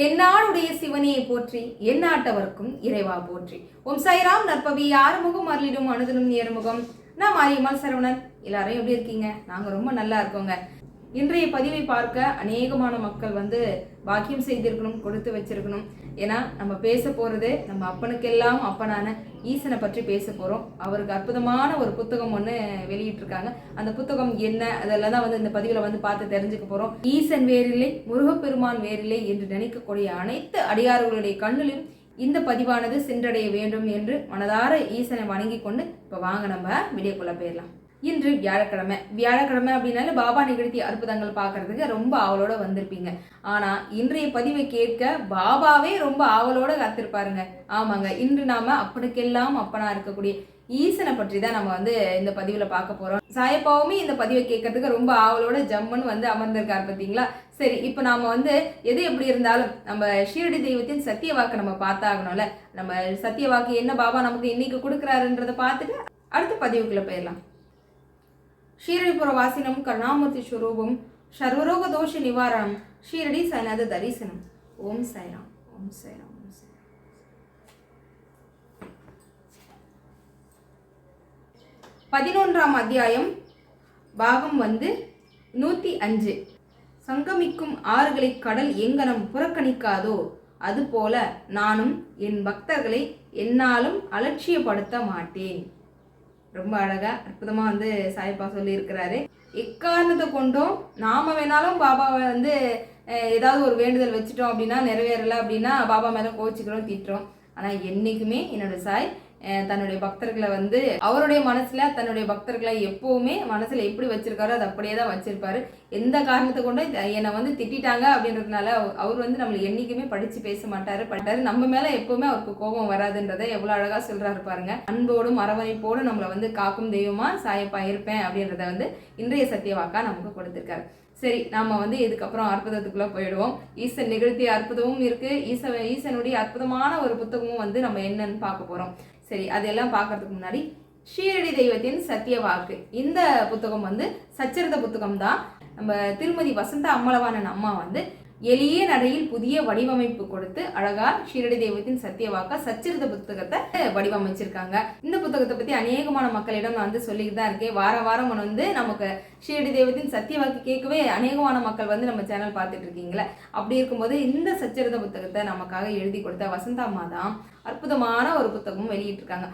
தென்னாடுடைய சிவனியை போற்றி எந்நாட்டவர்க்கும் இறைவா போற்றி. ஓம் சாய்ராம் நற்பவி ஆறுமுகம் அருளிடும் அனுதனும் நேர்முகம். நான் மாரியம்மாள் சரவணன். எல்லாரும் எப்படி இருக்கீங்க? நாங்கள் ரொம்ப நல்லா இருக்கோங்க. இன்றைய பதிவை பார்க்க அநேகமான மக்கள் வந்து பாக்கியம் செய்திருக்கணும் கொடுத்து வச்சிருக்கணும். ஏன்னா நம்ம பேச போகிறது நம்ம அப்பனுக்கெல்லாம் அப்பனான ஈசனை பற்றி பேச போகிறோம் அவருக்கு அற்புதமான ஒரு புத்தகம் ஒன்று வெளியிட்டிருக்காங்க. அந்த புத்தகம் என்ன? அதெல்லாம் தான் வந்து இந்த பதிவில் வந்து பார்த்து தெரிஞ்சுக்க போகிறோம் ஈசன் வேறில்லை முருகப்பெருமான் வேறில்லை என்று நினைக்கக்கூடிய அனைத்து அடியார்களுடைய கண்ணிலும் இந்த பதிவானது சென்றடைய வேண்டும் என்று மனதார ஈசனை வணங்கி கொண்டு இப்போ வாங்க நம்ம வீடியோக்குள்ள போயிடலாம். இன்று வியாழக்கிழமை. வியாழக்கிழமை அப்படின்னாலே பாபா நிகழ்த்தி அற்புதங்கள் பார்க்கறதுக்கு ரொம்ப ஆவலோட வந்திருப்பீங்க. ஆனா இன்றைய பதிவை கேட்க பாபாவே ரொம்ப ஆவலோட காத்திருப்பாருங்க. ஆமாங்க இன்று நாம அப்பனுக்கெல்லாம் அப்பனா இருக்கக்கூடிய ஈசனை பற்றி தான் நம்ம வந்து இந்த பதிவில் பார்க்க போகிறோம் சாயப்பாவுமே இந்த பதிவை கேட்கறதுக்கு ரொம்ப ஆவலோட ஜம்முன்னு வந்து அமர்ந்திருக்காரு பார்த்தீங்களா? சரி இப்போ நாம் வந்து எது எப்படி இருந்தாலும் நம்ம ஷீரடி தெய்வத்தின் சத்திய வாக்கு நம்ம பார்த்தாகணும்ல. நம்ம சத்திய வாக்கு என்ன பாபா நமக்கு இன்னைக்கு கொடுக்குறாருன்றதை பார்த்துட்டு அடுத்த பதிவுக்குள்ள போயிடலாம். ஷீரடிபுர வாசினம் கருணாமூர்த்தி ஸ்வரூபம் சர்வரோக தோஷ நிவாரணம் ஷீரடி சாய்நாத தரிசனம். ஓம் சாய்ராம் ஓம் சாய்ராம் ஓம் சாய்ராம். பதினொன்றாம் அத்தியாயம் பாகம் வந்து நூற்றி அஞ்சு. சங்கமிக்கும் ஆறுகளை கடல் எங்கனம் புறக்கணிக்காதோ அதுபோல நானும் என் பக்தர்களை என்னாலும் அலட்சியப்படுத்த மாட்டேன். ரொம்ப அழகா அற்புதமா வந்து சாய்பா சொல்லியிருக்கிறாரு. எக்காரணத்தை கொண்டும் நாம வேணாலும் பாபாவை வந்து அஹ், ஏதாவது ஒரு வேண்டுதல் வச்சுட்டோம் அப்படின்னா நிறைவேறல அப்படின்னா பாபா மேல கோச்சிக்கிறோம் திட்டுறோம். ஆனா என்னைக்குமே என்னோட சாய் தன்னுடைய பக்தர்களை வந்து அவருடைய மனசுல தன்னுடைய பக்தர்களை எப்பவுமே மனசுல எப்படி வச்சிருக்காரோ அது அப்படியே தான் வச்சிருப்பாரு. எந்த காரணத்தை கொண்டு என்னை வந்து திட்டிட்டாங்க அப்படின்றதுனால அவர் வந்து நம்மளை என்னைக்குமே படிச்சு பேச மாட்டாரு. பட்டாரு. நம்ம மேல எப்பவுமே அவருக்கு கோபம் வராதுன்றதை எவ்வளவு அழகா சொல்றாரு பாருங்க. அன்போடும் அரவணைப்போடும் நம்மளை வந்து காக்கும் தெய்வமா சாயப்பா இருப்பேன் அப்படின்றத வந்து இன்றைய சத்தியவாக்கா நமக்கு கொடுத்திருக்காரு. சரி நாம வந்து இதுக்கப்புறம் அற்புதத்துக்குள்ள போயிடுவோம். ஈசன் நிகழ்த்திய அற்புதமும் இருக்கு. ஈச ஈசனுடைய அற்புதமான ஒரு புத்தகமும் வந்து நம்ம என்னன்னு பார்க்க போறோம். சரி அதெல்லாம் பார்க்கறதுக்கு முன்னாடி ஷீரடி தெய்வத்தின் சத்திய வாக்கு இந்த புத்தகம் வந்து சச்சரித புத்தகம் தான் நம்ம திருமதி வசந்த அம்மளவானன் அம்மா வந்து எளிய நடையில் புதிய வடிவமைப்பு கொடுத்து அழகா ஷீரடி தெய்வத்தின் சத்திய வாக்கா சச்சரித புத்தகத்தை வடிவமைச்சிருக்காங்க. இந்த புத்தகத்தை பத்தி அநேகமான மக்களிடம் நான் வந்து சொல்லிட்டு தான் இருக்கேன். வார வாரம் வந்து நமக்கு ஷீரடி தெய்வத்தின் சத்தியவாக்கு கேட்கவே அநேகமான மக்கள் வந்து நம்ம சேனல் பார்த்துட்டு இருக்கீங்களே. அப்படி இருக்கும்போது இந்த சச்சரித புத்தகத்தை நமக்காக எழுதி கொடுத்த வசந்தா அம்மா தான் அற்புதமான ஒரு புத்தகமும் வெளியிட்டிருக்காங்க.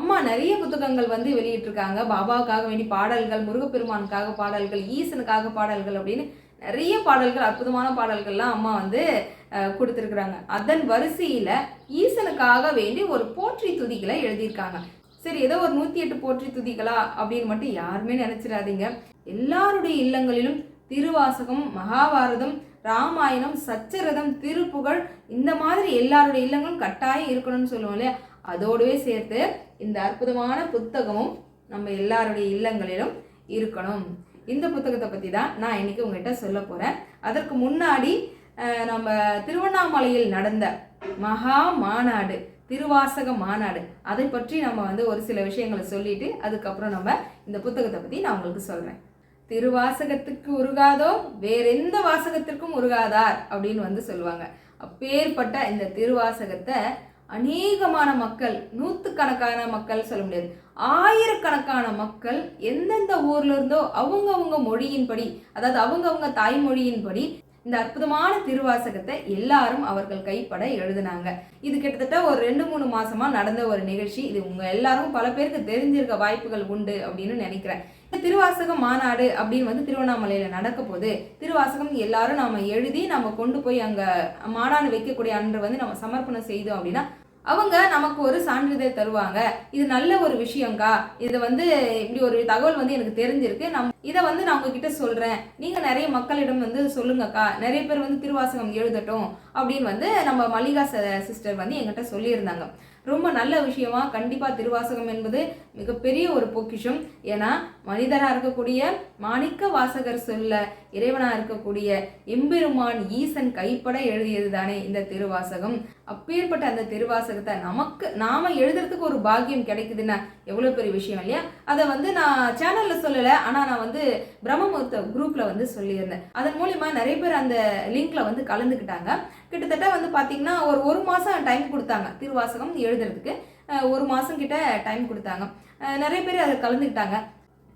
அம்மா நிறைய புத்தகங்கள் வந்து வெளியிட்டிருக்காங்க. பாபாவுக்காக வேண்டி பாடல்கள் முருகப்பெருமானுக்காக பாடல்கள் ஈசனுக்காக பாடல்கள் அப்படின்னு நிறைய பாடல்கள் அற்புதமான பாடல்கள்லாம் அம்மா வந்து கொடுத்துருக்குறாங்க. அதன் வரிசையில் ஈசனுக்காக வேண்டி ஒரு போற்றி துதிகளை எழுதியிருக்காங்க. சரி ஏதோ ஒரு நூற்றி எட்டு போற்றி துதிகளா அப்படின்னு மட்டும் யாருமே நினச்சிடாதீங்க. எல்லாருடைய இல்லங்களிலும் திருவாசகம் மகாபாரதம் ராமாயணம் சச்சரதம் திருப்புகழ் இந்த மாதிரி எல்லாருடைய இல்லங்களும் கட்டாயம் இருக்கணும்னு சொல்லுவோம் இல்லையா? அதோடவே சேர்த்து இந்த அற்புதமான புத்தகமும் நம்ம எல்லாருடைய இல்லங்களிலும் இருக்கணும். இந்த புத்தகத்தை பற்றி தான் நான் இன்னைக்கு உங்ககிட்ட சொல்ல போகிறேன் அதற்கு முன்னாடி நம்ம திருவண்ணாமலையில் நடந்த மகா மாநாடு திருவாசக மாநாடு அதை பற்றி நம்ம வந்து ஒரு சில விஷயங்களை சொல்லிட்டு அதுக்கப்புறம் நம்ம இந்த புத்தகத்தை பற்றி நான் உங்களுக்கு சொல்கிறேன் திருவாசகத்துக்கு உருகாதோ வேறெந்த வாசகத்திற்கும் உருகாதார் அப்படின்னு வந்து சொல்லுவாங்க. அப்பேற்பட்ட இந்த திருவாசகத்தை அநேகமான மக்கள் நூற்றுக்கணக்கான மக்கள் சொல்ல முடியாது. ஆயிரக்கணக்கான மக்கள் எந்தெந்த ஊர்ல இருந்தோ அவங்கவுங்க மொழியின்படி அதாவது அவங்கவுங்க தாய்மொழியின்படி இந்த அற்புதமான திருவாசகத்தை எல்லாரும் அவர்கள் கைப்பட எழுதினாங்க. இது கிட்டத்தட்ட ஒரு ரெண்டு மூணு மாசமா நடந்த ஒரு நிகழ்ச்சி. இது உங்க எல்லாரும் பல பேருக்கு தெரிஞ்சிருக்க வாய்ப்புகள் உண்டு அப்படின்னு நினைக்கிறேன். இந்த திருவாசகம் மாநாடு அப்படின்னு வந்து திருவண்ணாமலையில நடக்க போது திருவாசகம் எல்லாரும் நாம எழுதி நம்ம கொண்டு போய் அங்க மாநாடு வைக்கக்கூடிய அன்று வந்து நம்ம சமர்ப்பணம் செய்தோம் அப்படின்னா அவங்க நமக்கு ஒரு சான்றிதழ் தருவாங்க. இது நல்ல ஒரு விஷயங்கா இது வந்து இப்படி ஒரு தகவல் வந்து எனக்கு தெரிஞ்சிருக்கு. நம் இதை வந்து நான் உங்ககிட்ட சொல்றேன். நீங்க நிறைய மக்களிடம் வந்து சொல்லுங்கக்கா. நிறைய பேர் வந்து திருவாசகம் எழுதட்டும் அப்படின்னு வந்து நம்ம மல்லிகா சிஸ்டர் வந்து எங்கிட்ட சொல்லியிருந்தாங்க. ரொம்ப நல்ல விஷயமா கண்டிப்பா திருவாசகம் என்பது மிகப்பெரிய ஒரு பொக்கிஷம். ஏன்னா மனிதராக இருக்கக்கூடிய மாணிக்க வாசகர் சொல்ல இறைவனா இருக்கக்கூடிய எம்பெருமான் ஈசன் கைப்பட எழுதியது தானே இந்த திருவாசகம். அப்பேற்பட்ட அந்த திருவாசகத்தை நமக்கு நாம எழுதுறதுக்கு ஒரு பாக்கியம் கிடைக்குதுன்னா எவ்வளோ பெரிய விஷயம் இல்லையா? அதை வந்து நான் சேனல்ல சொல்லலை ஆனால் நான் வந்து பிரம்மமுகூர்த்த குரூப்ல வந்து சொல்லியிருந்தேன். அதன் மூலியமா நிறைய பேர் அந்த லிங்க்ல வந்து கலந்துக்கிட்டாங்க. கிட்டத்தட்ட வந்து பார்த்தீங்கன்னா ஒரு ஒரு மாதம் டைம் கொடுத்தாங்க திருவாசகம் எழுதுறதுக்கு. ஒரு மாதம் கிட்ட டைம் கொடுத்தாங்க. நிறைய பேர் அதை கலந்துக்கிட்டாங்க.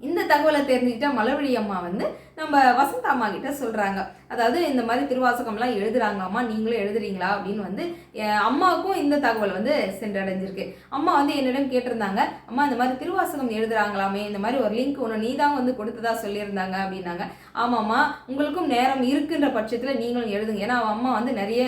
இந்த தகவலை தெரிஞ்சுக்கிட்ட மலவழி அம்மா வந்து நம்ம வசந்த அம்மா கிட்ட சொல்கிறாங்க அதாவது இந்த மாதிரி திருவாசகம்லாம் எழுதுறாங்களாம்மா நீங்களும் எழுதுறீங்களா அப்படின்னு வந்து என் அம்மாவுக்கும் இந்த தகவல் வந்து சென்றடைஞ்சிருக்கு. அம்மா வந்து என்னிடம் கேட்டிருந்தாங்க அம்மா இந்த மாதிரி திருவாசகம் எழுதுறாங்களாமே இந்த மாதிரி ஒரு லிங்க் ஒன்று நீ தான் வந்து கொடுத்ததா சொல்லியிருந்தாங்க அப்படின்னாங்க. ஆமாம்மா உங்களுக்கும் நேரம் இருக்குன்ற பட்சத்தில் நீங்களும் எழுதுங்க. ஏன்னா அம்மா வந்து நிறைய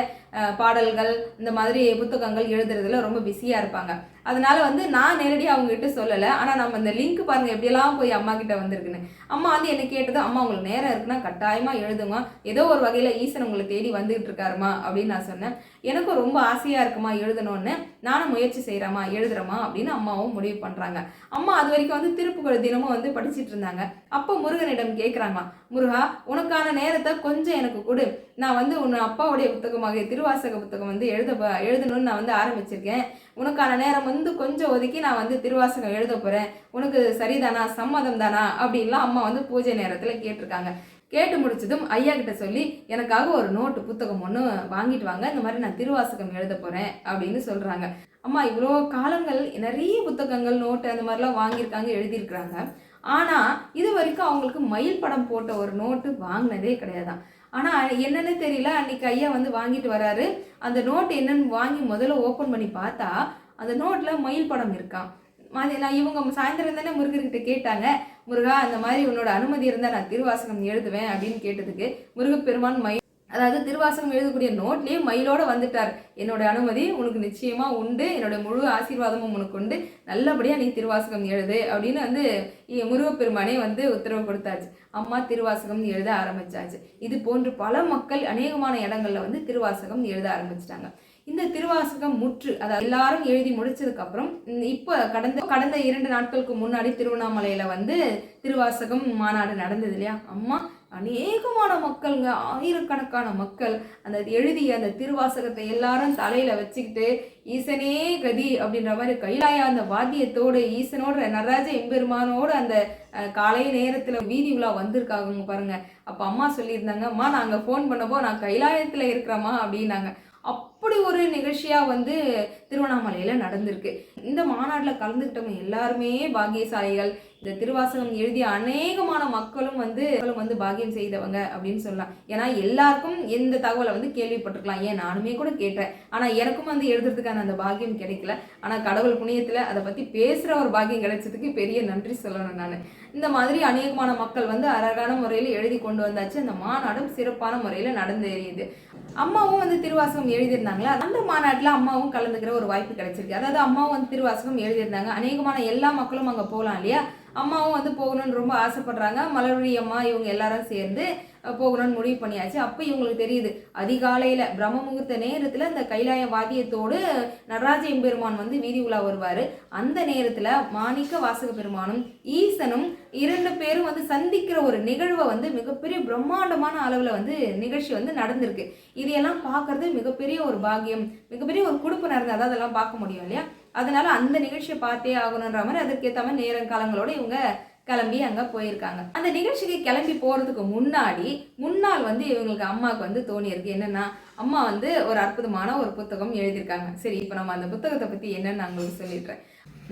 பாடல்கள் இந்த மாதிரி புத்தகங்கள் எழுதுறதுல ரொம்ப பிஸியாக இருப்பாங்க. அதனால வந்து நான் நேரடியாக அவங்ககிட்ட சொல்லலை. ஆனால் நம்ம இந்த லிங்க் பாருங்கள் எப்படியெல்லாம் போய் அம்மா கிட்ட வந்திருக்குன்னு. அம்மா வந்து என்ன கேட்டது அம்மா உங்களுக்கு நேரம் இருக்குன்னா கட்டாயமாக எழுதுமா. ஏதோ ஒரு வகையில் ஈசன் உங்களை தேடி வந்துகிட்டு இருக்காருமா அப்படின்னு நான் சொன்னேன். எனக்கும் ரொம்ப ஆசையாக இருக்குமா எழுதணும்னு. நானும் முயற்சி செய்கிறேம்மா எழுதுறேம்மா அப்படின்னு அம்மாவும் முடிவு பண்ணுறாங்க அம்மா அது வரைக்கும் வந்து திருப்புகழ் தினமும் வந்து படிச்சிட்டு இருந்தாங்க. அப்போ முருகனிடம் கேட்குறாங்க முருகா உனக்கான நேரத்தை கொஞ்சம் எனக்கு கொடு. நான் வந்து உன் அப்பாவுடைய புத்தகமாக திருவாசக புத்தகம் வந்து எழுத ப- எழுதணும்னு நான் வந்து ஆரம்பிச்சிருக்கேன். உனக்கான நேரம் வந்து கொஞ்சம் ஒதுக்கி நான் வந்து திருவாசகம் எழுத போகிறேன் உனக்கு சரிதானா? சம்மதம் தானா அப்படின்லாம் அம்மா வந்து பூஜை நேரத்தில் கேட்டிருக்காங்க. கேட்டு முடிச்சதும் ஐயா கிட்ட சொல்லி எனக்காக ஒரு நோட்டு புத்தகம் ஒன்று வாங்கிட்டு வாங்க. இந்த மாதிரி நான் திருவாசகம் எழுத போகிறேன் அப்படின்னு சொல்கிறாங்க அம்மா இவ்வளோ காலங்கள் நிறைய புத்தகங்கள் நோட்டு அந்த மாதிரிலாம் வாங்கியிருக்காங்க எழுதியிருக்கிறாங்க. ஆனால் இது வரைக்கும் அவங்களுக்கு மயில் படம் போட்ட ஒரு நோட்டு வாங்கினதே கிடையாதான் ஆனால் என்னன்னு தெரியல. அன்னைக்கு ஐயா வந்து வாங்கிட்டு வராரு. அந்த நோட் என்னன்னு வாங்கி முதல்ல ஓப்பன் பண்ணி பார்த்தா அந்த நோட்டில் மயில் படம் இருக்கான் மாதிரி நான் இவங்க சாயந்தரம் தானே முருகர்கிட்ட கேட்டாங்க. முருகா அந்த மாதிரி உன்னோட அனுமதி இருந்தால் நான் திருவாசகம் எழுதுவேன் அப்படின்னு கேட்டதுக்கு முருகப்பெருமான் மயில் அதாவது திருவாசகம் எழுதக்கூடிய நோட்லேயே மயிலோடு வந்துட்டார். என்னோட அனுமதி உனக்கு நிச்சயமாக உண்டு. என்னோட முழு ஆசீர்வாதமும் உனக்கு உண்டு. நல்லபடியாக நீ திருவாசகம் எழுது அப்படின்னு வந்து முருகப்பெருமானே வந்து உத்தரவு கொடுத்தாச்சு. அம்மா திருவாசகம் எழுத ஆரம்பித்தாச்சு இது போன்று பல மக்கள் அநேகமான இடங்களில் வந்து திருவாசகம் எழுத ஆரம்பிச்சிட்டாங்க. இந்த திருவாசகம் முற்று அதாவது எல்லாரும் எழுதி முடிச்சதுக்கு அப்புறம் இப்போ கடந்த கடந்த இரண்டு நாட்களுக்கு முன்னாடி திருவண்ணாமலையில வந்து திருவாசகம் மாநாடு நடந்தது இல்லையா? அம்மா அநேகமான மக்களுங்க ஆயிரக்கணக்கான மக்கள் அந்த எழுதிய அந்த திருவாசகத்தை எல்லாரும் தலையில் வச்சுக்கிட்டு ஈசனே கதி அப்படின்ற மாதிரி கைலாய அந்த வாத்தியத்தோடு ஈசனோட நடராஜ எம்பெருமானோடு அந்த காலை நேரத்தில் வீதி உலா வந்திருக்காங்க பாருங்க. அப்போ அம்மா சொல்லியிருந்தாங்க அம்மா நாங்கள் ஃபோன் பண்ணப்போ நான் கைலாயத்தில் இருக்கிறேம்மா அப்படின்னாங்க. அப் அப்படி ஒரு நிகழ்ச்சியாக வந்து திருவண்ணாமலையில் நடந்திருக்கு. இந்த மாநாட்டில் கலந்துக்கிட்டவங்க எல்லாருமே பாக்கியசாலிகள். இந்த திருவாசகம் எழுதிய அநேகமான மக்களும் வந்து மக்களும் வந்து பாக்கியம் செய்தவங்க அப்படின்னு சொல்லலாம். ஏன்னா எல்லாருக்கும் எந்த தகவலை வந்து கேள்விப்பட்டிருக்கலாம். ஏன்? நானுமே கூட கேட்டேன். ஆனால் எனக்கும் வந்து எழுதுறதுக்கான அந்த பாக்கியம் கிடைக்கல. ஆனால் கடவுள் புண்ணியத்தில் அதை பற்றி பேசுகிற ஒரு பாக்கியம் கிடைச்சதுக்கு பெரிய நன்றி சொல்லணும் நான். இந்த மாதிரி அநேகமான மக்கள் வந்து அழகான முறையில் எழுதி கொண்டு வந்தாச்சு. அந்த மாநாடும் சிறப்பான முறையில் நடந்தேறியது. அம்மாவும் வந்து திருவாசகம் எழுதியிருந்தாங்களா அந்த மாநாட்டில் அம்மாவும் கலந்துக்கிற ஒரு வாய்ப்பு கிடைச்சிருக்கு. அதாவது அம்மாவும் வந்து திருவாசகம் எழுதியிருந்தாங்க. அநேகமான எல்லா மக்களும் அங்கே போகலாம் இல்லையா? அம்மாவும் வந்து போகணும்னு ரொம்ப ஆசைப்படுறாங்க. மலர்வழி அம்மா இவங்க எல்லாரும் சேர்ந்து போகணும்னு முடிவு பண்ணியாச்சு. அப்போ இவங்களுக்கு தெரியுது. அதிகாலையில் பிரம்ம முகூர்த்த நேரத்தில் இந்த கைலாய வாத்தியத்தோடு நடராஜ எம்பெருமான் வந்து வீதி உலா வருவார். அந்த நேரத்தில் மாணிக்க வாசக பெருமானும் ஈசனும் இரண்டு பேரும் வந்து சந்திக்கிற ஒரு நிகழ்வை வந்து மிகப்பெரிய பிரம்மாண்டமான அளவில் வந்து நிகழ்ச்சி வந்து நடந்திருக்கு. இதையெல்லாம் பார்க்கறது மிகப்பெரிய ஒரு பாக்கியம் மிகப்பெரிய ஒரு குடுப்பு நடந்தால் தான் அதெல்லாம் பார்க்க முடியும் இல்லையா? அதனால அந்த நிகழ்ச்சியை பார்த்தே ஆகணுன்ற மாதிரி அதற்கேற்ற மாதிரி நேரம் காலங்களோட இவங்க கிளம்பி அங்கே போயிருக்காங்க. அந்த நிகழ்ச்சிக்கு கிளம்பி போகிறதுக்கு முன்னாடி முன்னால் வந்து இவங்களுக்கு அம்மாவுக்கு வந்து தோணியிருக்கு என்னென்னா அம்மா வந்து ஒரு அற்புதமான ஒரு புத்தகம் எழுதியிருக்காங்க. சரி இப்போ நம்ம அந்த புத்தகத்தை பற்றி என்னென்னு நான் உங்களுக்கு சொல்லிடுறேன்.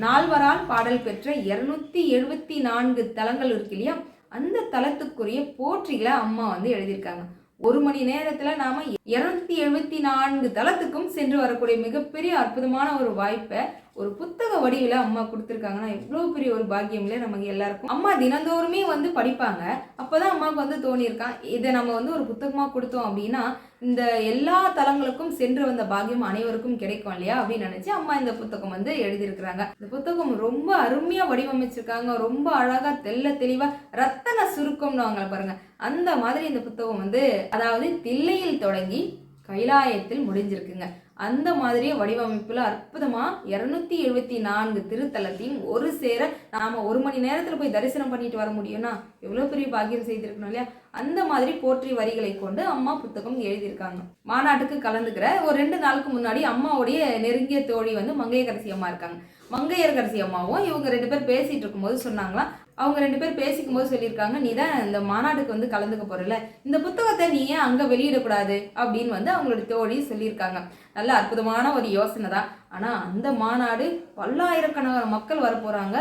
நால்வரால் பாடல் பெற்ற இரநூத்தி எழுபத்தி நான்கு தலங்கள் இருக்கு இல்லையா? அந்த தலத்துக்குரிய போற்றிகளை அம்மா வந்து எழுதியிருக்காங்க. ஒரு மணி நேரத்தில் நாம் இரநூத்தி எழுபத்தி நான்கு தளத்துக்கும் சென்று வரக்கூடிய மிகப்பெரிய அற்புதமான ஒரு வாய்ப்பை ஒரு புத்தக வடிவில் அம்மா கொடுத்துருக்காங்கன்னா எவ்வளோ பெரிய ஒரு பாக்கியம் இல்லை நமக்கு எல்லாருக்கும். அம்மா தினந்தோறுமே வந்து படிப்பாங்க. அப்போ தான் அம்மாவுக்கு வந்து தோணியிருக்கான் இதை நம்ம வந்து ஒரு புத்தகமாக கொடுத்தோம் அப்படின்னா இந்த எல்லா தலங்களுக்கும் சென்று வந்த பாக்கியம் அனைவருக்கும் கிடைக்கும் இல்லையா அப்படின்னு நினச்சி அம்மா இந்த புத்தகம் வந்து எழுதியிருக்கிறாங்க. இந்த புத்தகம் ரொம்ப அருமையாக வடிவமைச்சிருக்காங்க. ரொம்ப அழகாக தெல்ல தெளிவாக ரத்தன சுருக்கம்னு வாங்க பாருங்க. அந்த மாதிரி இந்த புத்தகம் வந்து அதாவது தில்லையில் தொடங்கி கைலாயத்தில் முடிஞ்சிருக்குங்க. அந்த மாதிரியே வடிவமைப்பில் அற்புதமாக இரநூத்தி எழுபத்தி நான்கு திருத்தலத்தையும் ஒரு சேர நாம் ஒரு மணி நேரத்தில் போய் தரிசனம் பண்ணிட்டு வர முடியும்னா எவ்வளோ பெரிய பாக்கியம் செய்திருக்கணும் இல்லையா? அந்த மாதிரி போற்றி வரிகளை கொண்டு அம்மா புத்தகம் எழுதியிருக்காங்க. மாநாட்டுக்கு கலந்துக்கிற ஒரு ரெண்டு நாளுக்கு முன்னாடி அம்மாவுடைய நெருங்கிய தோழி வந்து மங்கையகரசி அம்மா இருக்காங்க. மங்கையரகரசி அம்மாவும் இவங்க ரெண்டு பேர் பேசிட்டு இருக்கும்போது சொன்னாங்களாம். அவங்க ரெண்டு பேர் பேசிக்கும்போது சொல்லியிருக்காங்க நீ தான் இந்த மாநாட்டுக்கு வந்து கலந்துக்க போறல இந்த புத்தகத்தை நீ ஏன் அங்கே வெளியிடக்கூடாது? அப்படின்னு வந்து அவங்களோட தோழி சொல்லியிருக்காங்க. நல்ல அற்புதமான ஒரு யோசனை தான். ஆனால் அந்த மாநாடு பல்லாயிரக்கணக்கான மக்கள் வரப்போகிறாங்க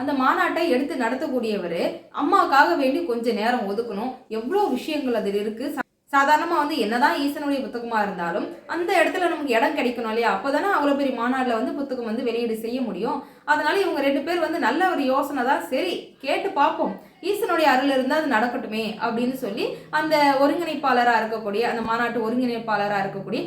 அந்த மாநாட்டை எடுத்து நடத்தக்கூடியவர் அம்மாவுக்காக வேண்டி கொஞ்சம் நேரம் ஒதுக்கணும். எவ்வளோ விஷயங்கள் அதில் இருக்கு? சாதாரணமாக வந்து என்னதான் ஈசனுடைய புத்தகமாக இருந்தாலும் அந்த இடத்துல நமக்கு இடம் கிடைக்கணும் இல்லையா? அப்போ தானே அவ்வளோ பெரிய மாநாட்டில் வந்து புத்தகம் வந்து வெளியீடு செய்ய முடியும். அதனால இவங்க ரெண்டு பேர் வந்து நல்ல ஒரு யோசனை தான். சரி கேட்டு பார்ப்போம். ஈசனுடைய அருள் இருந்தால் அது நடக்கட்டுமே அப்படின்னு சொல்லி அந்த ஒருங்கிணைப்பாளராக இருக்கக்கூடிய அந்த மாநாட்டு ஒருங்கிணைப்பாளராக இருக்கக்கூடிய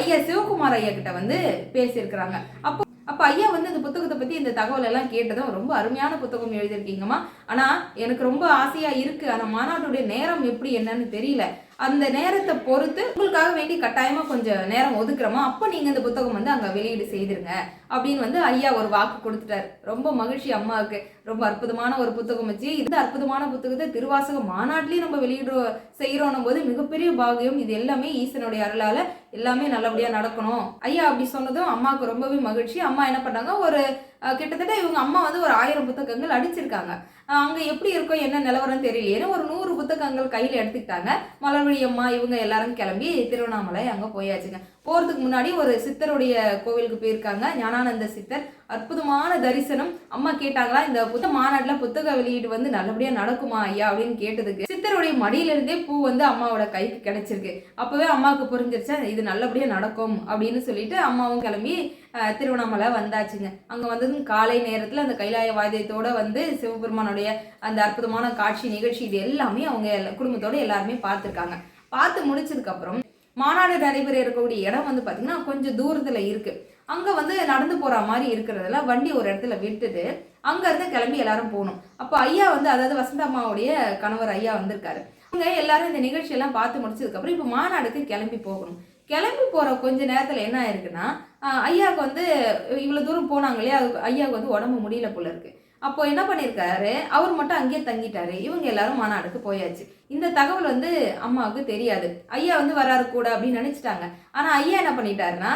ஐயா சிவகுமார் ஐயா கிட்ட வந்து பேசியிருக்கிறாங்க. அப்போ அப்போ ஐயா வந்து இந்த புத்தகத்தை பற்றி இந்த தகவல் எல்லாம் கேட்டதும் ரொம்ப அருமையான புத்தகம் எழுதியிருக்கீங்கம்மா. ஆனால் எனக்கு ரொம்ப ஆசையாக இருக்குது அந்த மாநாட்டுடைய நேரம் எப்படி என்னன்னு தெரியல. அந்த நேரத்தை பொறுத்து உங்களுக்காக வேண்டி கட்டாயமாக கொஞ்சம் நேரம் ஒதுக்குறோமோ அப்போ நீங்கள் இந்த புத்தகம் வந்து அங்கே வெளியீடு செய்திருங்க அப்படின்னு வந்து ஐயா ஒரு வாக்கு கொடுத்துட்டாரு. ரொம்ப மகிழ்ச்சி அம்மாவுக்கு. ரொம்ப அற்புதமான ஒரு புத்தகம் வச்சு இந்த அற்புதமான புத்தகத்தை திருவாசக மாநாட்டிலேயே நம்ம வெளியிடுற செய்கிறோன்னும் போது மிகப்பெரிய பாகியம் இது எல்லாமே ஈசனுடைய அருளால எல்லாமே நல்லபடியாக நடக்கணும். ஐயா அப்படி சொன்னதும் அம்மாவுக்கு ரொம்பவே மகிழ்ச்சி. அம்மா என்ன பண்ணாங்க? ஒரு கிட்டத்தட்ட இவங்க அம்மா வந்து ஒரு ஆயிரம் புத்தகங்கள் அடிச்சிருக்காங்க. அங்கே எப்படி இருக்கோ என்ன நிலவரம் தெரியலையேன்னு ஒரு நூறு புத்தகங்கள் கையில் எடுத்துக்கிட்டாங்க. மலர்வழி அம்மா இவங்க எல்லாரும் கிளம்பி திருவண்ணாமலை அங்கே போயாச்சுங்க. போகிறதுக்கு முன்னாடி ஒரு சித்தருடைய கோவிலுக்கு போயிருக்காங்க. ஞானானந்த சித்தர். அற்புதமான தரிசனம். அம்மா கேட்டாங்களா இந்த புத்த மாநாட்டில் புத்தக வெளியீடு வந்து நல்லபடியாக நடக்குமா ஐயா? அப்படின்னு கேட்டதுக்கு சித்தருடைய மடியிலிருந்தே பூ வந்து அம்மாவோட கைக்கு கிடைச்சிருக்கு. அப்போவே அம்மாவுக்கு புரிஞ்சிருச்சா இது நல்லபடியாக நடக்கும் அப்படின்னு சொல்லிட்டு அம்மாவும் கிளம்பி திருவண்ணாமலை வந்தாச்சுங்க. அங்கே வந்ததும் காலை நேரத்தில் அந்த கைலாய வாத்தியத்தோடு வந்து சிவபெருமானுடைய அந்த அற்புதமான காட்சி நிகழ்ச்சி இது எல்லாமே அவங்க எல்லா- குடும்பத்தோட எல்லாருமே பார்த்துருக்காங்க. பார்த்து முடிச்சதுக்கப்புறம் மாநாடு நடைபெற இருக்கக்கூடிய இடம் வந்து பார்த்தீங்கன்னா கொஞ்சம் தூரத்தில் இருக்குது அங்கே வந்து நடந்து போகிற மாதிரி இருக்கிறதுல வண்டி ஒரு இடத்துல விட்டுட்டு அங்கேருந்து கிளம்பி எல்லாரும் போகணும். அப்போ ஐயா வந்து அதாவது வசந்த அம்மாவுடைய கணவர் ஐயா வந்திருக்காரு. அவங்க எல்லாரும் இந்த நிகழ்ச்சியெல்லாம் பார்த்து முடிச்சதுக்கப்புறம் இப்போ மாநாடுக்கு கிளம்பி போகணும். கிளம்பி போகிற கொஞ்ச நேரத்தில் என்ன ஆயிருக்குன்னா ஐயாவுக்கு வந்து இவ்வளோ தூரம் போனாங்க இல்லையா? அது ஐயாவுக்கு வந்து உடம்பு முடியல போல இருக்குது அப்போ என்ன பண்ணியிருக்காரு அவர் மட்டும் அங்கேயே தங்கிட்டாரு. இவங்க எல்லாரும் மாநாடுக்கு போயாச்சு. இந்த தகவல் வந்து அம்மாவுக்கு தெரியாது. ஐயா வந்து வராரு கூட அப்படின்னு நினைச்சிட்டாங்க. ஆனால் ஐயா என்ன பண்ணிட்டாருன்னா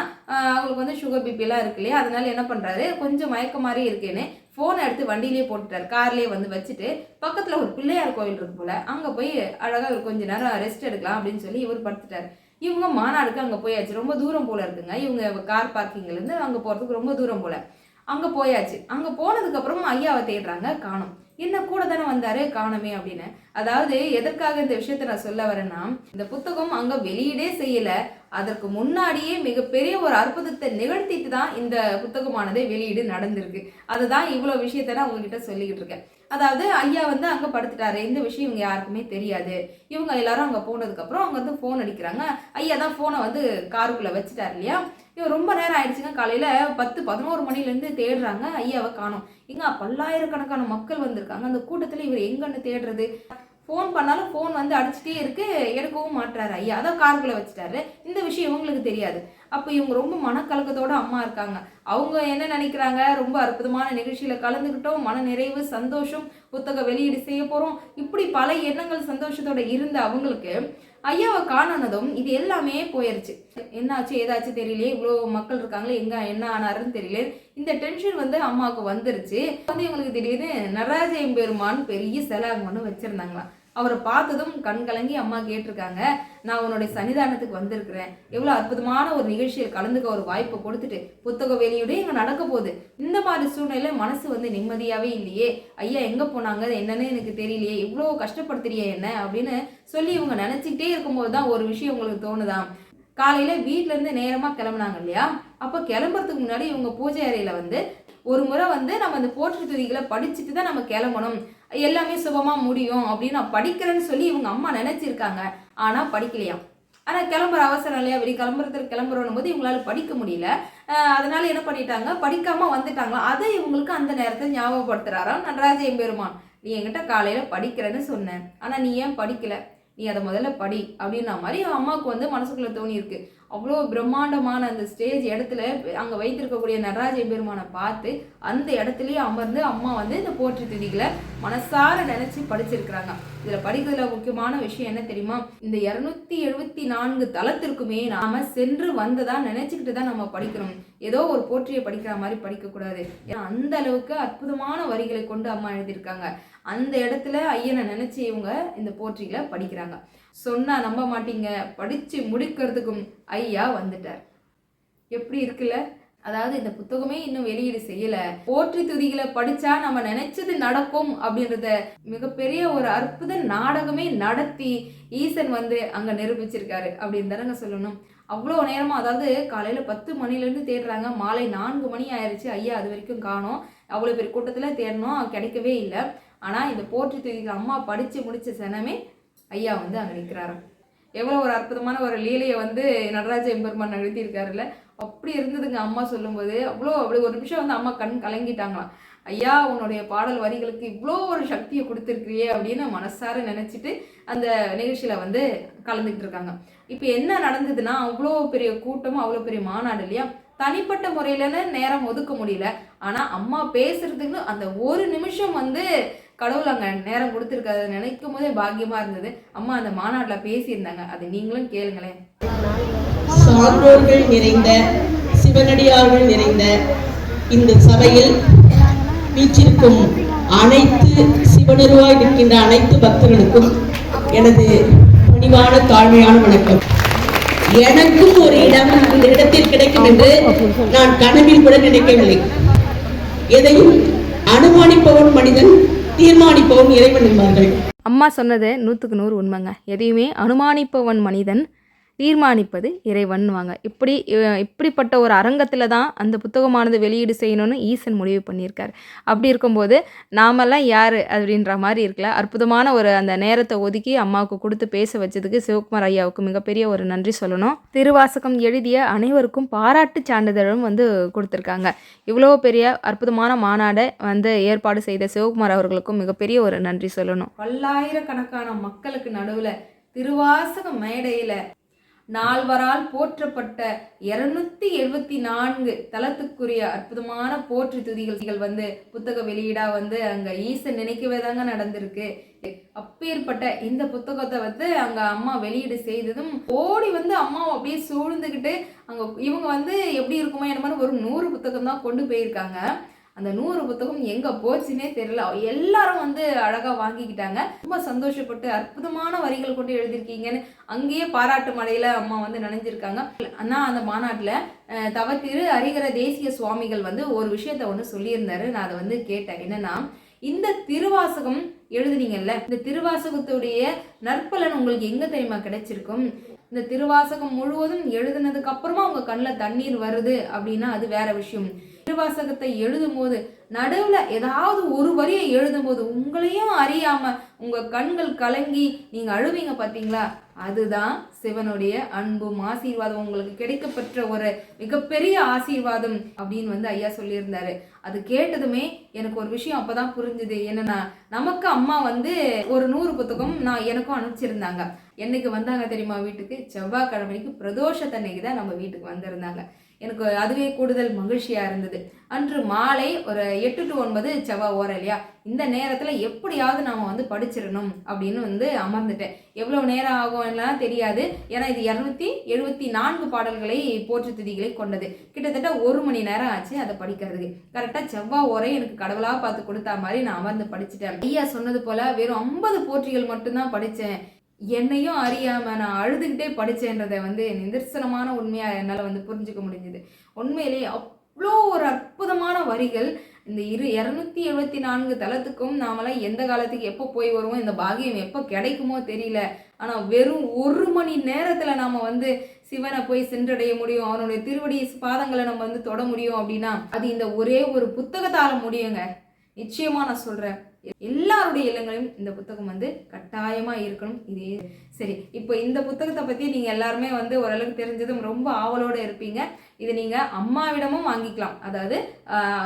அவங்களுக்கு வந்து சுகர் பிபிலாம் இருக்கு இல்லையா? அதனால என்ன பண்ணுறாரு கொஞ்சம் மயக்க மாதிரி இருக்கேன்னு ஃபோனை எடுத்து வண்டியிலேயே போட்டுட்டார். கார்லேயே வந்து வச்சுட்டு பக்கத்தில் ஒரு பிள்ளையார் கோவில் இருக்கு போல அங்கே போய் அழகாக ஒரு கொஞ்ச நேரம் ரெஸ்ட் எடுக்கலாம் அப்படின்னு சொல்லி இவர் படுத்துட்டார். இவங்க மாநாடுக்கு அங்கே போயாச்சு. ரொம்ப தூரம் போல இருக்குங்க. இவங்க கார் பார்க்கிங்லேருந்து அங்கே போகிறதுக்கு ரொம்ப தூரம் போல. அங்கே போயாச்சு. அங்கே போனதுக்கப்புறம் ஐயாவை தேடுறாங்க காணும். என்ன கூட தானே வந்தாரு காணமே அப்படின்னு. அதாவது எதற்காக இந்த விஷயத்த நான் சொல்ல வரேன்னா இந்த புத்தகம் அங்க வெளியிடே செய்யல. அதற்கு முன்னாடியே மிகப்பெரிய ஒரு அற்புதத்தை நிகழ்த்திட்டு தான் இந்த புத்தகமானது வெளியீடு நடந்திருக்கு. அதுதான் இவ்வளோ விஷயத்த நான் உங்ககிட்ட சொல்லிக்கிட்டு இருக்கேன். அதாவது ஐயா வந்து அங்கே படுத்துட்டாரு. இந்த விஷயம் இவங்க யாருக்குமே தெரியாது. இவங்க எல்லாரும் அங்கே போனதுக்கப்புறம் அவங்க வந்து ஃபோன் அடிக்கிறாங்க. ஐயா தான் ஃபோனை வந்து காருக்குள்ளே வச்சுட்டார் இல்லையா? இவன் ரொம்ப நேரம் ஆயிடுச்சுங்க. காலையில் பத்து பதினோரு மணிலேருந்து தேடுறாங்க. ஐயாவை காணோம். எங்க பல்லாயிரக்கணக்கான மக்கள் வந்திருக்காங்க. அந்த கூட்டத்தில் இவர் எங்கன்னு தேடுறது? ஃபோன் பண்ணாலும் ஃபோன் வந்து அடிச்சுட்டே இருக்கு. எடுக்கவும் மாட்டுறாரு ஐயா. அதான் காருக்குள்ளே வச்சுட்டாரு. இந்த விஷயம் இவங்களுக்கு தெரியாது. அப்போ இவங்க ரொம்ப மனக்கலக்கத்தோட அம்மா இருக்காங்க. அவங்க என்ன நினைக்கிறாங்க? ரொம்ப அற்புதமான நிகழ்ச்சியில கலந்துக்கிட்டோம் மன நிறைவு சந்தோஷம் புத்தக வெளியீடு செய்ய போகிறோம் இப்படி பல எண்ணங்கள் சந்தோஷத்தோட இருந்த அவங்களுக்கு ஐயாவை காணனதும் இது எல்லாமே போயிருச்சு. என்னாச்சு ஏதாச்சு தெரியலையே? இவ்வளோ மக்கள் இருக்காங்களே எங்க என்ன ஆனாருன்னு தெரியல. இந்த டென்ஷன் வந்து அம்மாவுக்கு வந்துருச்சு. வந்து இவங்களுக்கு திடீர்னு நடராஜ எம்பெருமான் பெரிய சிலை அங்க ஒன்று வச்சிருந்தாங்களாம். அவரை பார்த்ததும் கண் கலங்கி அம்மா கேட்டிருக்காங்க நான் உன்னுடைய சன்னிதானத்துக்கு வந்திருக்கிறேன். எவ்வளோ அற்புதமான ஒரு நிகழ்ச்சியில் கலந்துக்க ஒரு வாய்ப்பை கொடுத்துட்டு புத்தக வேலையோடய இங்கே நடக்க போகுது. இந்த மாதிரி சூழ்நிலை மனசு வந்து நிம்மதியாகவே இல்லையே. ஐயா எங்கே போனாங்க? என்னன்னு எனக்கு தெரியலையே. இவ்வளோ கஷ்டப்படுத்துறியே என்ன? அப்படின்னு சொல்லி இவங்க நினச்சிக்கிட்டே இருக்கும்போது தான் ஒரு விஷயம் உங்களுக்கு தோணுதாம் காலையில் வீட்டிலேருந்து நேரமாக கிளம்புனாங்க இல்லையா? அப்போ கிளம்புறதுக்கு முன்னாடி இவங்க பூஜை அறையில் வந்து ஒரு முறை வந்து நம்ம அந்த போற்று துதிகளை படிச்சுட்டு தான் நம்ம கிளம்பணும். எல்லாமே சுபமாக முடியும் அப்படின்னு நான் படிக்கிறேன்னு சொல்லி இவங்க அம்மா நினச்சிருக்காங்க. ஆனால் படிக்கலையாம் ஆனால் கிளம்புற அவசரம் இல்லையா? வெளி கிளம்புறதுக்கு கிளம்புறோம் போது இவங்களால படிக்க முடியல. அதனால என்ன பண்ணிட்டாங்க? படிக்காம வந்துட்டாங்களா அதை இவங்களுக்கு அந்த நேரத்தை ஞாபகப்படுத்துறாராம் நடராஜ பெருமான் நீ என்கிட்ட காலையில் படிக்கிறேன்னு சொன்னேன் ஆனால் நீ ஏன் படிக்கல? நீ அதை முதல்ல படி. அப்படின்ன மாதிரி அம்மாவுக்கு வந்து மனசுக்குள்ளே தோணி இருக்கு அவ்வளோ பிரம்மாண்டமான அந்த ஸ்டேஜ் இடத்துல அங்கே வைத்திருக்கக்கூடிய நடராஜ பெருமானை பார்த்து அந்த இடத்துலயே அமர்ந்து அம்மா வந்து இந்த போற்றி திதிகளை மனசார நினைச்சு படிச்சிருக்கிறாங்க. இதுல படிக்கிறதுல முக்கியமான விஷயம் என்ன தெரியுமா? இந்த இருநூத்தி எழுபத்தி நான்கு தளத்திற்குமே நாம சென்று வந்ததா நினைச்சுக்கிட்டு தான் நம்ம படிக்கிறோம். ஏதோ ஒரு போற்றியை படிக்கிற மாதிரி படிக்கக்கூடாது. ஏன்னா அந்த அளவுக்கு அற்புதமான வரிகளை கொண்டு அம்மா எழுதியிருக்காங்க. அந்த இடத்துல ஐயனை நினைச்சு இவங்க இந்த போற்றிகளை படிக்கிறாங்க. சொன்னால் நம்ப மாட்டீங்க. படித்து முடிக்கிறதுக்கும் ஐயா வந்துட்டார். எப்படி இருக்குல்ல? அதாவது இந்த புத்தகமே இன்னும் வெளியீடு செய்யல. போற்றி துதிகளை படிச்சா நம்ம நினைச்சது நடக்கும் அப்படின்றத மிகப்பெரிய ஒரு அற்புத நாடகமே நடத்தி ஈசன் வந்து அங்க நிரூபிச்சிருக்காரு. அப்படின்னு தானங்க சொல்லணும். அவ்வளோ நேரமாக அதாவது காலையில் பத்து மணிலேருந்து தேடுறாங்க. மாலை நான்கு மணி ஆயிடுச்சு ஐயா அது வரைக்கும் காணோம். அவ்வளோ பெரிய கூட்டத்தில் தேடணும் கிடைக்கவே இல்லை. ஆனால் இந்த போற்றி துதிகள் அம்மா படித்து முடித்த சனமே ஐயா வந்து அங்கே நிற்கிறாராம் எவ்வளோ ஒரு அற்புதமான ஒரு லீலையை வந்து நடராஜ எம்பெருமான் நிறுத்தியிருக்காருல்ல அப்படி இருந்ததுங்க அம்மா சொல்லும்போது அவ்வளோ அப்படி ஒரு நிமிஷம் வந்து அம்மா கண் கலங்கிட்டாங்களாம். ஐயா உன்னுடைய பாடல் வரிகளுக்கு இவ்வளோ ஒரு சக்தியை கொடுத்துருக்கிறியே அப்படின்னு மனசார நினச்சிட்டு அந்த நிகழ்ச்சியில் வந்து கலந்துக்கிட்டு இருக்காங்க. இப்போ என்ன நடந்ததுன்னா அவ்வளோ பெரிய கூட்டம் அவ்வளோ பெரிய மாநாடு இல்லையா? தனிப்பட்ட முறையிலன்னு நேரம் ஒதுக்க முடியல. ஆனால் அம்மா பேசுறதுக்கு அந்த ஒரு நிமிஷம் வந்து கடவுள் அங்கே நேரம் கொடுத்துருக்காது நினைக்கும் போதே பாக்கியமாக இருந்தது. அம்மா அந்த மாநாட்டில் பேசியிருந்தாங்க. அதை நீங்களும் கேளுங்களேன். சான்றோர்கள் நிறைந்த சிவனடியார்கள் நிறைந்த இந்த சபையில் வீச்சிருக்கும் அனைத்து சிவனருவாய் இருக்கின்ற அனைத்து பக்தர்களுக்கும் எனது பணிவான தாழ்மையான வணக்கம். எனக்கும் ஒரு இடம் இந்த இடத்தில் கிடைக்கும் என்று நான் கனவில் கூட நினைக்கவில்லை. எதையும் அனுமானிப்பவன் மனிதன் தீர்மானிப்பவன் இறைவன் என்பார்கள். அம்மா சொன்னது நூற்றுக்கு நூறு உண்மைங்க. எதையுமே அனுமானிப்பவன் மனிதன் தீர்மானிப்பது இறைவன்வாங்க இப்படி இப்படிப்பட்ட ஒரு அரங்கத்தில் தான் அந்த புத்தகமானது வெளியீடு செய்யணும்னு ஈசன் முடிவு பண்ணியிருக்காரு. அப்படி இருக்கும்போது நாமெல்லாம் யார் அப்படின்ற மாதிரி இருக்கல அற்புதமான ஒரு அந்த நேரத்தை ஒதுக்கி அம்மாவுக்கு கொடுத்து பேச வச்சதுக்கு சிவகுமார் ஐயாவுக்கு மிகப்பெரிய ஒரு நன்றி சொல்லணும். திருவாசகம் எழுதிய அனைவருக்கும் பாராட்டு சான்றிதழும் வந்து கொடுத்துருக்காங்க. இவ்வளோ பெரிய அற்புதமான மாநாடை வந்து ஏற்பாடு செய்த சிவகுமார் அவர்களுக்கும் மிகப்பெரிய ஒரு நன்றி சொல்லணும். பல்லாயிரக்கணக்கான மக்களுக்கு நடுவில் திருவாசக மேடையில் நால்வரால் போற்றப்பட்ட இருநூத்தி எழுபத்தி நான்கு தளத்துக்குரிய அற்புதமான போற்று துதிகள் வந்து புத்தக வெளியீடா வந்து அங்க ஈசன் நினைக்கவே தாங்க நடந்திருக்கு. அப்பேற்பட்ட இந்த புத்தகத்தை வந்து அங்க அம்மா வெளியீடு செய்ததும் ஓடி வந்து அம்மாவை அப்படியே சூழ்ந்துக்கிட்டு அங்க இவங்க வந்து எப்படி இருக்குமோ என்ன ஒரு நூறு புத்தகம் தான் கொண்டு போயிருக்காங்க. அந்த நூறு புத்தகம் எங்கே போச்சுன்னே தெரியல. எல்லாரும் வந்து அழகாக வாங்கிக்கிட்டாங்க. ரொம்ப சந்தோஷப்பட்டு அற்புதமான வரிகள் கொண்டு எழுதியிருக்கீங்கன்னு அங்கேயே பாராட்டு மலையில் அம்மா வந்து நினைஞ்சிருக்காங்க. ஆனால் அந்த மாநாட்டில் தவத்திரு அறிகிற தேசிய சுவாமிகள் வந்து ஒரு விஷயத்த ஒன்று சொல்லியிருந்தாரு. நான் அதை வந்து கேட்டேன். என்னன்னா இந்த திருவாசகம் எழுதுனீங்கல்ல இந்த திருவாசகத்துடைய நற்பலன் உங்களுக்கு எங்க தெரியுமா கிடைச்சிருக்கும்? இந்த திருவாசகம் முழுவதும் எழுதுனதுக்கு அப்புறமா உங்க கண்ணில் தண்ணீர் வருது அப்படின்னா அது வேற விஷயம். திருவாசகத்தை எழுதும் போது நடுவில் ஏதாவது ஒரு வரியை எழுதும்போது உங்களையும் அறியாம உங்க கண்கள் கலங்கி நீங்க அழுவீங்க பார்த்தீங்களா அதுதான் சிவனுடைய அன்பும் ஆசீர்வாதம் உங்களுக்கு கிடைக்கப்பெற்ற ஒரு மிகப்பெரிய ஆசீர்வாதம் அப்படின்னு வந்து ஐயா சொல்லியிருந்தாரு. அது கேட்டதுமே எனக்கு ஒரு விஷயம் அப்பதான் புரிஞ்சுது. என்னன்னா நமக்கு அம்மா வந்து ஒரு நூறு புத்தகம் நான் எனக்கும் அனுப்பிச்சிருந்தாங்க. என்னைக்கு வந்தாங்க தெரியுமா வீட்டுக்கு? செவ்வாய்க்கிழமைக்கு பிரதோஷத்தன்னைக்கு தான் நம்ம வீட்டுக்கு வந்திருந்தாங்க. எனக்கு அதுவே கூடுதல் மகிழ்ச்சியாக இருந்தது. அன்று மாலை ஒரு எட்டு டு ஒன்பது செவ்வாய் ஓரம் இல்லையா? இந்த நேரத்தில் எப்படியாவது நாம் வந்து படிச்சிடணும் அப்படின்னு வந்து அமர்ந்துட்டேன். எவ்வளோ நேரம் ஆகும் எல்லாம் தெரியாது. ஏன்னா இது இரநூத்தி எழுபத்தி நான்கு பாடல்களை போற்று திதிகளை கொண்டது. கிட்டத்தட்ட ஒரு மணி நேரம் ஆச்சு அதை படிக்கிறதுக்கு. கரெக்டாக செவ்வாய் ஓரை எனக்கு கடவுளாக பார்த்து கொடுத்தா மாதிரி நான் அமர்ந்து படிச்சுட்டேன். ஐயா சொன்னது போல் வெறும் ஐம்பது போற்றிகள் மட்டும்தான் படித்தேன் என்னையும் அறியாமல் நான் அழுதுகிட்டே படித்தேன்றதை வந்து நிதர்சனமான உண்மையாக என்னால் வந்து புரிஞ்சுக்க முடிஞ்சுது. உண்மையிலேயே அவ்வளோ ஒரு அற்புதமான வரிகள். இந்த இரு இரநூத்தி எழுபத்தி நான்கு தளத்துக்கும் நாமெல்லாம் எந்த காலத்துக்கு எப்போ போய் வருவோம் இந்த பாகியம் எப்போ கிடைக்குமோ தெரியல. ஆனால் வெறும் ஒரு மணி நேரத்தில் நாம் வந்து சிவனை போய் சென்றடைய முடியும் அவனுடைய திருவடி பாதங்களை நம்ம வந்து தொட முடியும் அப்படின்னா அது இந்த ஒரே ஒரு புத்தகத்தால் முடியுங்க. நிச்சயமாக நான் சொல்கிறேன் எல்லாருடைய இல்லங்களையும் இந்த புத்தகம் வந்து கட்டாயமாக இருக்கணும். இதே சரி இப்போ இந்த புத்தகத்தை பற்றி நீங்கள் எல்லாருமே வந்து ஓரளவுக்கு தெரிஞ்சதும் ரொம்ப ஆவலோடு இருப்பீங்க. இது நீங்கள் அம்மாவிடமும் வாங்கிக்கலாம். அதாவது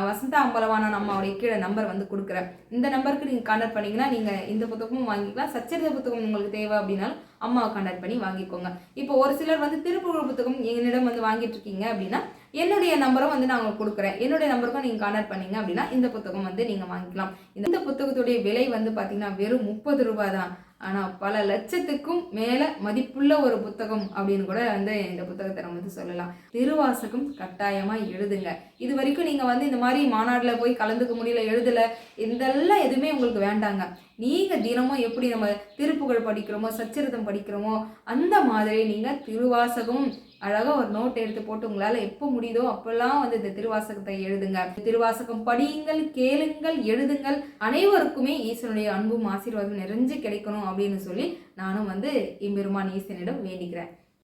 வசந்தா அம்பலவான அம்மாவுடைய கீழே நம்பர் வந்து கொடுக்குறேன். இந்த நம்பருக்கு நீங்கள் கான்டாக்ட் பண்ணீங்கன்னா நீங்கள் இந்த புத்தகமும் வாங்கிக்கலாம். சச்சரித புத்தகம் உங்களுக்கு தேவை அப்படின்னாலும் அம்மாவை கான்டாக்ட் பண்ணி வாங்கிக்கோங்க. இப்போ ஒரு சிலர் வந்து திருப்பூர் புத்தகம் என்னிடம் வந்து வாங்கிட்டு இருக்கீங்க அப்படின்னா என்னுடைய நம்பரும் வந்து நான் உங்களுக்கு கொடுக்குறேன். என்னுடைய நம்பருக்கும் நீங்கள் கான்டாக்ட் பண்ணீங்க அப்படின்னா இந்த புத்தகம் வந்து நீங்கள் வாங்கிக்கலாம். இந்த புத்தகத்துடைய விலை வந்து பார்த்தீங்கன்னா வெறும் முப்பது ரூபாய் தான். ஆனால் பல லட்சத்துக்கும் மேலே மதிப்புள்ள ஒரு புத்தகம் அப்படின்னு கூட வந்து இந்த புத்தகத்தை நம்ம வந்து சொல்லலாம். திருவாசகம் கட்டாயமாக எழுதுங்க. இது வரைக்கும் நீங்கள் வந்து இந்த மாதிரி மாநாட்டில் போய் கலந்துக்க முடியல எழுதலை இதெல்லாம் எதுவுமே உங்களுக்கு வேண்டாங்க. நீங்கள் தினமும் எப்படி நம்ம திருப்புகழ் படிக்கிறோமோ சச்சரித்தம் படிக்கிறோமோ அந்த மாதிரி நீங்கள் திருவாசகம் அழகாக ஒரு நோட் எடுத்து போட்டு உங்களால் எப்போ முடியுதோ அப்போல்லாம் வந்து இந்த திருவாசகத்தை எழுதுங்க. திருவாசகம் படியுங்கள் கேளுங்கள் எழுதுங்கள். அனைவருக்குமே ஈசனுடைய அன்பும் ஆசீர்வாதம் நிறைஞ்சு கிடைக்கணும் அப்படின்னு சொல்லி நானும் வந்து இம்பெருமான் ஈசனிடம் வேண்டிக்கிறேன்.